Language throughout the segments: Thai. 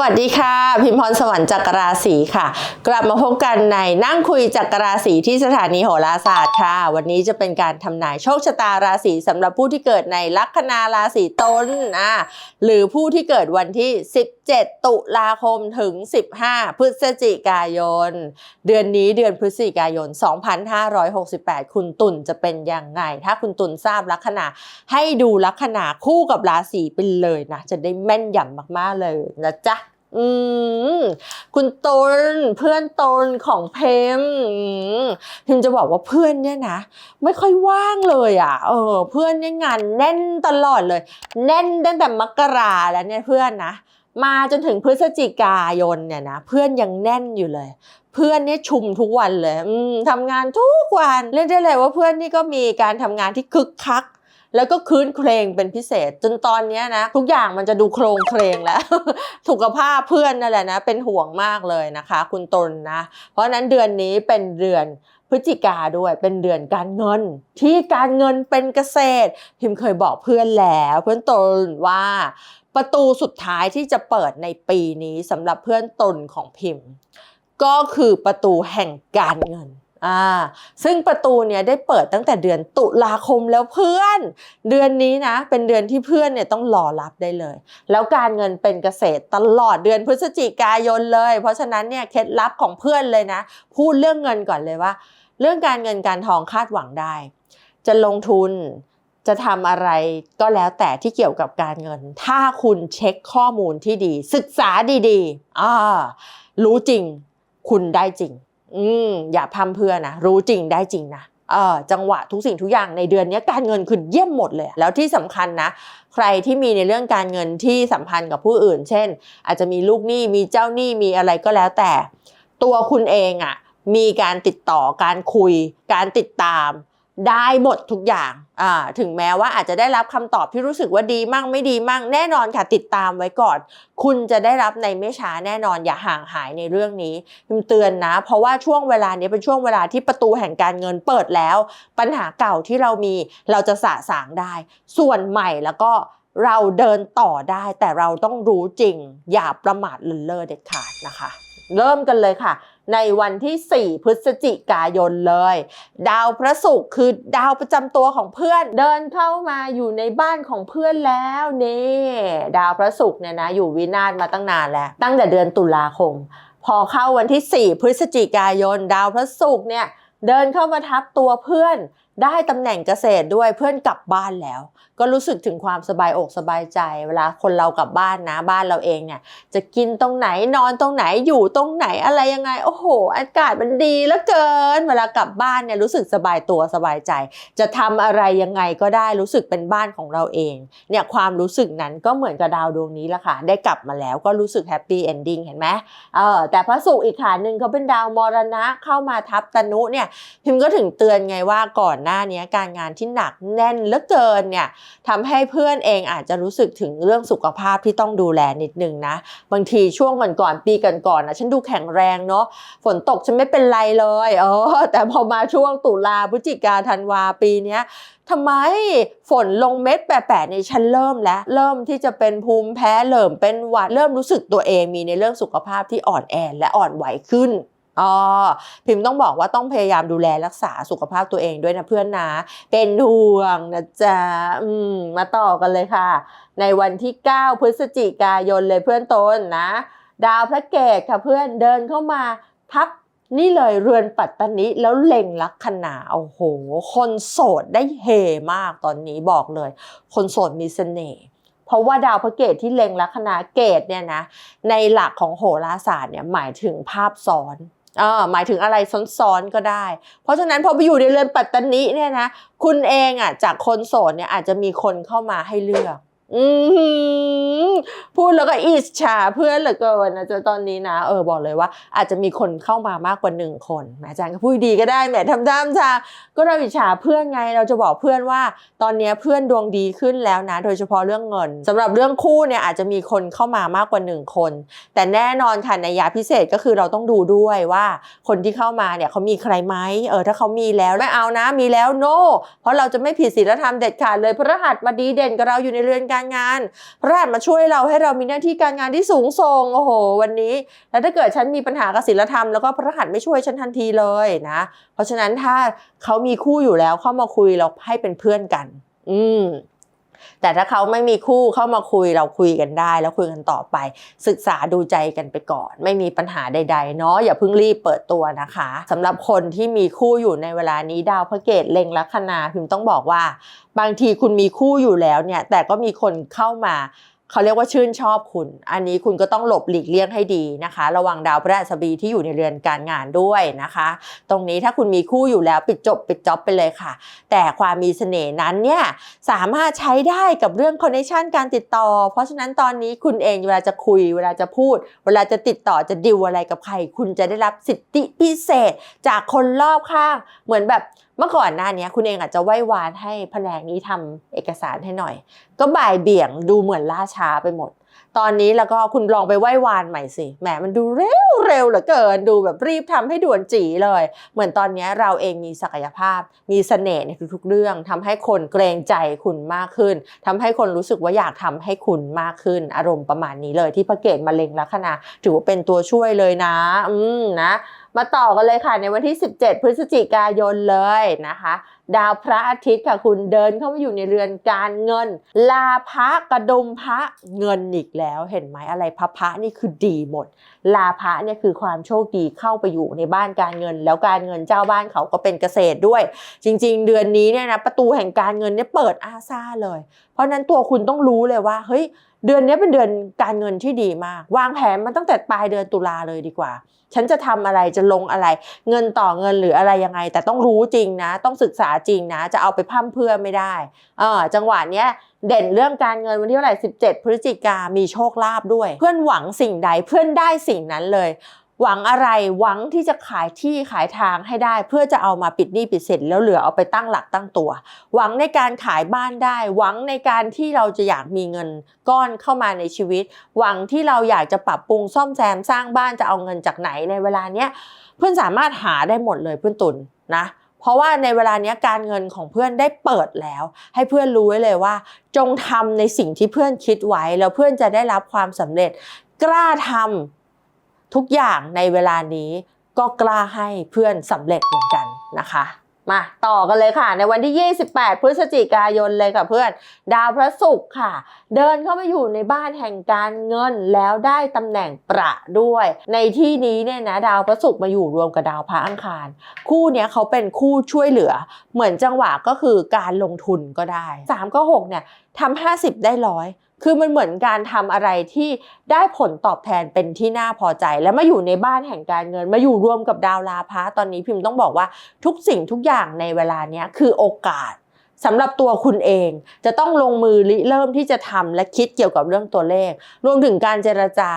วัสดีค่ะ พิมพรสวรรค์จักรราศีค่ะ กลับมาพบกันในนั่งคุยจักรราศีที่สถานีโหราศาสตร์ค่ะ วันนี้จะเป็นการทำนายโชคชะตาราศีสำหรับผู้ที่เกิดในลัคนาราศีตุลนะหรือผู้ที่เกิดวันที่ 7 ตุลาคมถึง 15 พฤศจิกายน เดือนนี้เดือนพฤศจิกายน 2568 คุณตุลจะเป็นยังไง ถ้าคุณตุลทราบลัคนาให้ดูลัคนาคู่กับราศีไปเลยนะ จะได้แม่นยำมากๆเลยนะจ๊ะอืมคุณตุลเพื่อนตุลของเพมพิมจะบอกว่าเพื่อนเนี่ยนะไม่ค่อยว่างเลยอะ เออ เพื่อนเนี่ยงานแน่นตลอดเลย แน่นตั้งแต่มกราแล้วเนี่ยเพื่อนนะ มาจนถึงพฤศจิกายนเนี่ยนะเพื่อนยังแน่นอยู่เลย เพื่อนเนี่ยชุมทุกวันเลยอืมทำงานทุกวันเรียกได้เลยว่าเพื่อนนี่ก็มีการทำงานที่คึกคักแล้วก็คืนเครงเป็นพิเศษ จนตอนนี้นะ ทุกอย่างมันจะดูโครงเครงแล้วสุขภาพเพื่อนนั่นแหละนะ เป็นห่วงมากเลยนะคะ คุณตนนะ เพราะนั้นเดือนนี้เป็นเดือน ฤศจิกาด้วยเป็นเดือนการเงิน ที่การเงินเป็นเกษตร พิมเคยบอกเพื่อนแล้ว เพื่อนตนว่า ประตูสุดท้ายที่จะเปิดในปีนี้สำหรับเพื่อนตนของพิมพ์ก็คือประตูแห่งการเงินอ่าซึ่งประตูเนี่ยได้เปิดตั้งแต่เดือนตุลาคมแล้วเพื่อน เดือนนี้นะ เป็นเดือนที่เพื่อนเนี่ยต้องรอรับได้เลย แล้วการเงินเป็นเกษตรตลอดเดือนพฤศจิกายนเลย เพราะฉะนั้นเนี่ยเคล็ดลับของเพื่อนเลยนะ พูดเรื่องเงินก่อนเลยว่า เรื่องการเงินการทองคาดหวังได้ จะลงทุนจะทำอะไรก็แล้วแต่ที่เกี่ยวกับการเงิน ถ้าคุณเช็คข้อมูลที่ดี ศึกษาดีๆอ่ารู้จริง คุณได้จริง อืมอย่าพร่ำเพื่อนะ รู้จริงได้จริงนะเออจังหวะทุกสิ่งทุกอย่างในเดือนนี้การเงินคือเยี่ยมหมดเลย แล้วที่สำคัญนะ ใครที่มีในเรื่องการเงินที่สัมพันธ์กับผู้อื่น เช่น อาจจะมีลูกหนี้มีเจ้าหนี้มีอะไรก็แล้วแต่ ตัวคุณเองอะ่ะ มีการติดต่อการคุย การติดตาม ได้หมดทุกอย่างอ่าถึงแม้ว่าอาจจะได้รับคำตอบที่รู้สึกว่าดีมั่งไม่ดีมั่งแน่นอนค่ะติดตามไว้ก่อน คุณจะได้รับในไม่ช้าแน่นอนอย่าห่างหายในเรื่องนี้พิมเตือนนะ เพราะว่าช่วงเวลานี้เป็นช่วงเวลาที่ประตูแห่งการเงินเปิดแล้ว ปัญหาเก่าที่เรามีเราจะสะสางได้ ส่วนใหม่แล้วก็เราเดินต่อได้แต่เราต้องรู้จริง อย่าประมาทเลินเล่อเด็ดขาดนะคะ เริ่มกันเลยค่ะ ในวันที่ 4 พฤศจิกายนเลย ดาวพระศุกร์คือดาวประจำตัวของเพื่อนเดินเข้ามาอยู่ในบ้านของเพื่อนแล้วนี่ดาวพระศุกร์เนี่ยนะอยู่วินาศมาตั้งนานแล้ว ตั้งแต่เดือนตุลาคม พอเข้าวันที่ 4 พฤศจิกายน ดาวพระศุกร์เนี่ยเดินเข้ามาทับตัวเพื่อน ได้ตำแหน่งเกษตรด้วยเพื่อนกลับบ้านแล้ว ก็รู้สึกถึงความสบายอกสบายใจ เวลาคนเรากลับบ้านนะบ้านเราเองเนี่ย จะกินตรงไหนนอนตรงไหนอยู่ตรงไหนอะไรยังไง โอ้โห อากาศมันดีเหลือเกิน เวลากลับบ้านเนี่ยรู้สึกสบายตัวสบายใจ จะทำอะไรยังไงก็ได้รู้สึกเป็นบ้านของเราเอง เนี่ยความรู้สึกนั้นก็เหมือนกับดาวดวงนี้ละค่ะได้กลับมาแล้วก็รู้สึกแฮปปี้เอนดิ้งเห็นไหมเออแต่พระศุกร์อีกขาหนึ่งเขาเป็นดาวมรณะเข้ามาทับตนุเนี่ยพิมก็ถึงเตือนไงว่าก่อนหน้านี้การงานที่หนักแน่นเหลือเกินเนี่ยทำให้เพื่อนเองอาจจะรู้สึกถึงเรื่องสุขภาพที่ต้องดูแลนิดนึงนะ บางทีช่วงก่อนๆปีก่อนๆนะฉันดูแข็งแรงเนาะฝนตกฉันไม่เป็นไรเลยเออแต่พอมาช่วงตุลาพฤศจิกาธันวาปีนี้ทำไมฝนลงเม็ดแปะๆในฉันเริ่มแล้ว เริ่มที่จะเป็นภูมิแพ้เริ่มเป็นหวัดเริ่มรู้สึกตัวเองมีในเรื่องสุขภาพที่อ่อนแอและอ่อนไหวขึ้น อ๋อพิมพ์ต้องบอกว่าต้องพยายามดูแลรักษาสุขภาพตัวเองด้วยนะเพื่อนนะ เป็นห่วงนะจ๊ะอืมมาต่อกันเลยค่ะ ในวันที่ 9 พฤศจิกายนเลยเพื่อนตนนะ ดาวพระเกตค่ะเพื่อนเดินเข้ามาทับนี่เลยเรือนปัตตนิแล้วเล็งลัคนาโอ้โห คนโสดได้เฮมากตอนนี้บอกเลย คนโสดมีเสน่ห์เพราะว่าดาวพระเกตที่เล็งลัคนาเกตเนี่ยนะในหลักของโหราศาสตร์เนี่ยหมายถึงภาพซ้อน เออหมายถึงอะไรซ้อนๆก็ได้ เพราะฉะนั้นพอไปอยู่ในเรือนปัตตนิเนี่ยนะ คุณเองอะจากคนโสดเนี่ยอาจจะมีคนเข้ามาให้เลือก อืมพูดแล้วก็อิจฉาเพื่อนเหลือเกินนะจ๊ะตอนนี้นะเออบอกเลยว่า อาจจะมีคนเข้ามามากกว่าหนึ่งคนแหมอาจารย์ก็พูดดีก็ได้แหมทำตามชาก็เราอิจฉาเพื่อนไงเราจะบอกเพื่อนว่า ตอนนี้เพื่อนดวงดีขึ้นแล้วนะ โดยเฉพาะเรื่องเงินสำหรับเรื่องคู่เนี่ยอาจจะมีคนเข้ามามากกว่าหนึ่งคน แต่แน่นอนค่ะในยาพิเศษก็คือเราต้องดูด้วยว่าคนที่เข้ามาเนี่ยเขามีใครไหมเออถ้าเขามีแล้วไม่เอานะมีแล้วโนเพราะเราจะไม่ผิดศีลธรรมเด็ดขาดเลยพระรหัสมาดีเด่นกับเราอยู่ในเรือนการการงาน พระหัสมาช่วยเราให้เรามีหน้าที่การงานที่สูงส่งโอ้โห วันนี้ แล้วถ้าเกิดฉันมีปัญหากับศีลธรรมแล้วก็พระหัสไม่ช่วยฉันทันทีเลยนะ เพราะฉะนั้นถ้าเขามีคู่อยู่แล้วเข้ามาคุยเราให้เป็นเพื่อนกัน อืม แต่ถ้าเขาไม่มีคู่เข้ามาคุยเราคุยกันได้ แล้วคุยกันต่อไป ศึกษาดูใจกันไปก่อน ไม่มีปัญหาใดๆเนาะอย่าเพิ่งรีบเปิดตัวนะคะสำหรับคนที่มีคู่อยู่ในเวลานี้ดาวพระเกตเล็งลัคนาพิมพ์ต้องบอกว่า บางทีคุณมีคู่อยู่แล้วเนี่ยแต่ก็มีคนเข้ามา เขาเรียกว่าชื่นชอบคุณ อันนี้คุณก็ต้องหลบหลีกเลี่ยงให้ดีนะคะ ระวังดาวพฤหัสบดีที่อยู่ในเรือนการงานด้วยนะคะ ตรงนี้ถ้าคุณมีคู่อยู่แล้วปิดจบปิดจ็อบไปเลยค่ะ แต่ความมีเสน่ห์นั้นเนี่ยสามารถใช้ได้กับเรื่องคอนเนคชันการติดต่อ เพราะฉะนั้นตอนนี้คุณเองเวลาจะคุย เวลาจะพูด เวลาจะติดต่อจะดิวอะไรกับใคร คุณจะได้รับสิทธิพิเศษจากคนรอบข้างเหมือนแบบเมื่อก่อนหน้านี้คุณเองอาจจะไหว้วานให้แผนกนี้ทำเอกสารให้หน่อย ก็บ่ายเบี่ยงดูเหมือนล่าช้าไปหมด ตอนนี้แล้วก็คุณลองไปไหว้วานใหม่สิ แหมมันดูเร็วเร็วเหลือเกิน ดูแบบรีบทำให้ด่วนจีเลย เหมือนตอนนี้เราเองมีศักยภาพ มีเสน่ห์ในทุกๆเรื่องทำให้คนเกรงใจคุณมากขึ้นทำให้คนรู้สึกว่าอยากทำให้คุณมากขึ้น อารมณ์ประมาณนี้เลยที่พระเกตมาเล็งลัคนาถือว่าเป็นตัวช่วยเลยนะ อืมนะ มาต่อกันเลยค่ะในวันที่ 17 พฤศจิกายนเลยนะคะ ดาวพระอาทิตย์ค่ะคุณเดินเข้ามาอยู่ในเรือนการเงิน ลาพระกระดุมพระเงินอีกแล้วเห็นไหมอะไรพระพระนี่คือดีหมด ลาพระเนี่ยคือความโชคดีเข้าไปอยู่ในบ้านการเงิน แล้วการเงินเจ้าบ้านเขาก็เป็นเกษตรด้วย จริง ๆ เดือนนี้เนี่ยนะประตูแห่งการเงินเนี่ยเปิดอาซาเลย เพราะฉะนั้นตัวคุณต้องรู้เลยว่าเฮ้ย เดือนนี้เป็นเดือนการเงินที่ดีมาก วางแผนมาตั้งแต่ปลายเดือนตุลาเลยดีกว่า ฉันจะทำอะไรจะลงอะไร เงินต่อเงินหรืออะไรยังไง แต่ต้องรู้จริงนะ ต้องศึกษาจริงนะ จะเอาไปพั่มเพื่อไม่ได้เออจังหวะเนี้ยเด่นเรื่องการเงินวันที่เท่าไหร่17 พฤศจิกามีโชคลาภด้วย เพื่อนหวังสิ่งใดเพื่อนได้สิ่งนั้นเลย หวังอะไรหวังที่จะขายที่ขายทางให้ได้ เพื่อจะเอามาปิดหนี้ปิดสินแล้วเหลือเอาไปตั้งหลักตั้งตัว หวังในการขายบ้านได้ หวังในการที่เราจะอยากมีเงินก้อนเข้ามาในชีวิต หวังที่เราอยากจะปรับปรุงซ่อมแซมสร้างบ้านจะเอาเงินจากไหนในเวลาเนี้ยเพื่อนสามารถหาได้หมดเลยเพื่อนตุนนะเพราะว่าในเวลาเนี้ยการเงินของเพื่อนได้เปิดแล้ว ให้เพื่อนรู้ไว้เลยว่า จงทำในสิ่งที่เพื่อนคิดไว้ แล้วเพื่อนจะได้รับความสำเร็จ กล้าทำ ทุกอย่างในเวลานี้ก็กล้าให้เพื่อนสำเร็จเหมือนกันนะคะมาต่อกันเลยค่ะ ในวันที่ 28 พฤศจิกายนเลยค่ะเพื่อน ดาวพระศุกร์ค่ะ เดินเข้ามาอยู่ในบ้านแห่งการเงินแล้วได้ตำแหน่งประด้วย ในที่นี้เนี่ยนะดาวพระศุกร์มาอยู่รวมกับดาวพระอังคาร คู่เนี้ยเขาเป็นคู่ช่วยเหลือ เหมือนจังหวะก็คือการลงทุนก็ได้3ก็6เนี่ยทำ50 ได้ร้อย คือมันเหมือนการทำอะไรที่ได้ผลตอบแทนเป็นที่น่าพอใจ แล้วมาอยู่ในบ้านแห่งการเงิน มาอยู่รวมกับดาวลาพะตอนนี้พิมพ์ต้องบอกว่าทุกสิ่งทุกอย่างในเวลานี้คือโอกาส สำหรับตัวคุณเองจะต้องลงมือริเริ่มที่จะทำและคิดเกี่ยวกับเรื่องตัวเลข รวมถึงการเจรจา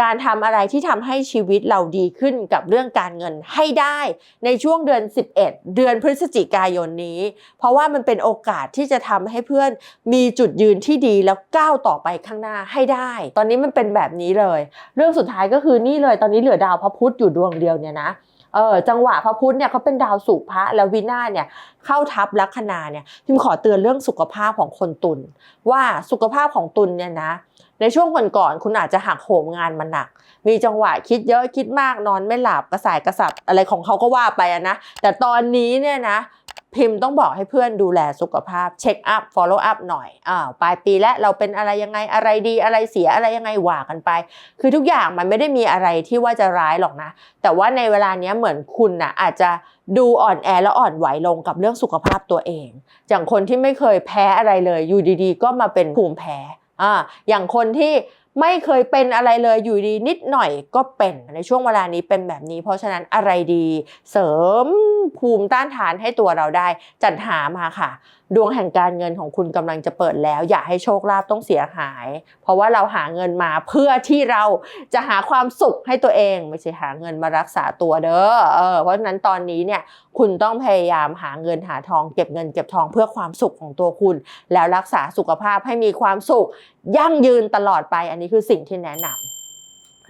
การทำอะไรที่ทำให้ชีวิตเราดีขึ้นกับเรื่องการเงินให้ได้ในช่วงเดือน 11 เดือนพฤศจิกายนนี้ เพราะว่ามันเป็นโอกาสที่จะทำให้เพื่อนมีจุดยืนที่ดีแล้วก้าวต่อไปข้างหน้าให้ได้ ตอนนี้มันเป็นแบบนี้เลย เรื่องสุดท้ายก็คือนี่เลยตอนนี้เหลือดาวพระพุธอยู่ดวงเดียวเนี่ยนะ เออจังหวะพระพุธเนี่ยเขาเป็นดาวสุภะแล้ววินาเนี่ยเข้าทับลัคนาเนี่ยพิมขอเตือนเรื่องสุขภาพของคนตุลว่าสุขภาพของตุลเนี่ยนะในช่วงก่อนๆคุณอาจจะหักโหมงานมาหนัก มีจังหวะคิดเยอะคิดมากนอนไม่หลับกระสายกระสับอะไรของเขาก็ว่าไปะนะแต่ตอนนี้เนี่ยนะ พิมพ์ต้องบอกให้เพื่อนดูแลสุขภาพเช็คอัพ follow up หน่อยอ่าวปลายปีแล้วเราเป็นอะไรยังไงอะไรดีอะไรเสียอะไรยังไงว่ากันไป คือทุกอย่างมันไม่ได้มีอะไรที่ว่าจะร้ายหรอกนะ แต่ว่าในเวลาเนี้ยเหมือนคุณน่ะอาจจะดูอ่อนแอและอ่อนไหวลงกับเรื่องสุขภาพตัวเองอย่างคนที่ไม่เคยแพ้อะไรเลยอยู่ดีๆ ก็มาเป็นภูมิแพ้อ่าอย่างคนที่ ไม่เคยเป็นอะไรเลยอยู่ดีนิดหน่อยก็เป็นในช่วงเวลานี้เป็นแบบนี้ เพราะฉะนั้นอะไรดี เสริมภูมิต้านทานให้ตัวเราได้ จัดหามาค่ะดวงแห่งการเงินของคุณกำลังจะเปิดแล้ว อย่าให้โชคลาภต้องเสียหาย เพราะว่าเราหาเงินมาเพื่อที่เราจะหาความสุขให้ตัวเอง ไม่ใช่หาเงินมารักษาตัวเด้อเออเพราะฉะนั้นตอนนี้เนี่ยคุณต้องพยายามหาเงินหาทองเก็บเงินเก็บทองเพื่อความสุขของตัวคุณ แล้วรักษาสุขภาพให้มีความสุข ยั่งยืนตลอดไป อันนี้คือสิ่งที่แนะนำ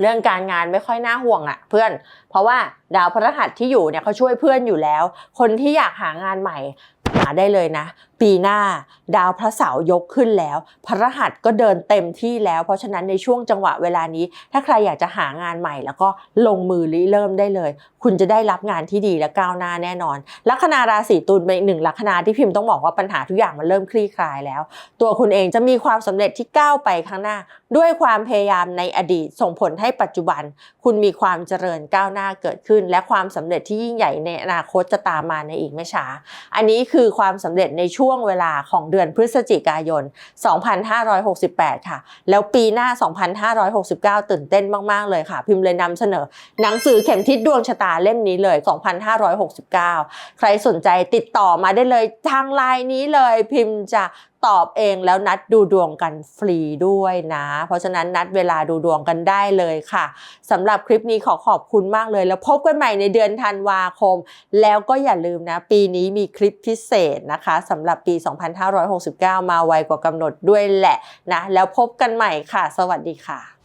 เรื่องการงานไม่ค่อยน่าห่วงอะ่ะเพื่อน เพราะว่าดาวพฤหัสที่อยู่เนี่ยเขาช่วยเพื่อนอยู่แล้ว คนที่อยากหางานใหม่ ได้เลยนะ ปีหน้าดาวพระเสาร์ยกขึ้นแล้ว พระรหัสก็เดินเต็มที่แล้ว เพราะฉะนั้นในช่วงจังหวะเวลานี้ ถ้าใครอยากจะหางานใหม่ แล้วก็ลงมือริเริ่มได้เลย คุณจะได้รับงานที่ดีและก้าวหน้าแน่นอน ลัคนาราศีตุลเป็นอีกหนึ่งลัคนาที่พิมพ์ต้องบอกว่าปัญหาทุกอย่างมันเริ่มคลี่คลายแล้ว ตัวคุณเองจะมีความสำเร็จที่ก้าวไปข้างหน้าด้วยความพยายามในอดีตส่งผลให้ปัจจุบัน คุณมีความเจริญก้าวหน้าเกิดขึ้น และความสำเร็จที่ยิ่งใหญ่ในอนาคตจะตามมาในอีกไม่ช้า อันนี้คือความสำเร็จในช่วงเวลาของเดือนพฤศจิกายน 2568 ค่ะ แล้วปีหน้า 2569 ตื่นเต้นมาก ๆ เลยค่ะ พิมพ์เลยนำเสนอ หนังสือเข็มทิศดวงชะตาเล่มนี้เลย 2569 ใครสนใจติดต่อมาได้เลยทางไลน์นี้เลยพิมพ์จะ ตอบเองแล้วนัดดูดวงกันฟรีด้วยนะ เพราะฉะนั้นนัดเวลาดูดวงกันได้เลยค่ะสำหรับคลิปนี้ขอขอบคุณมากเลย แล้วพบกันใหม่ในเดือนธันวาคม แล้วก็อย่าลืมนะ ปีนี้มีคลิปพิเศษนะคะสำหรับปี 2569 มาไวกว่ากำหนดด้วยแหละนะ แล้วพบกันใหม่ค่ะ สวัสดีค่ะ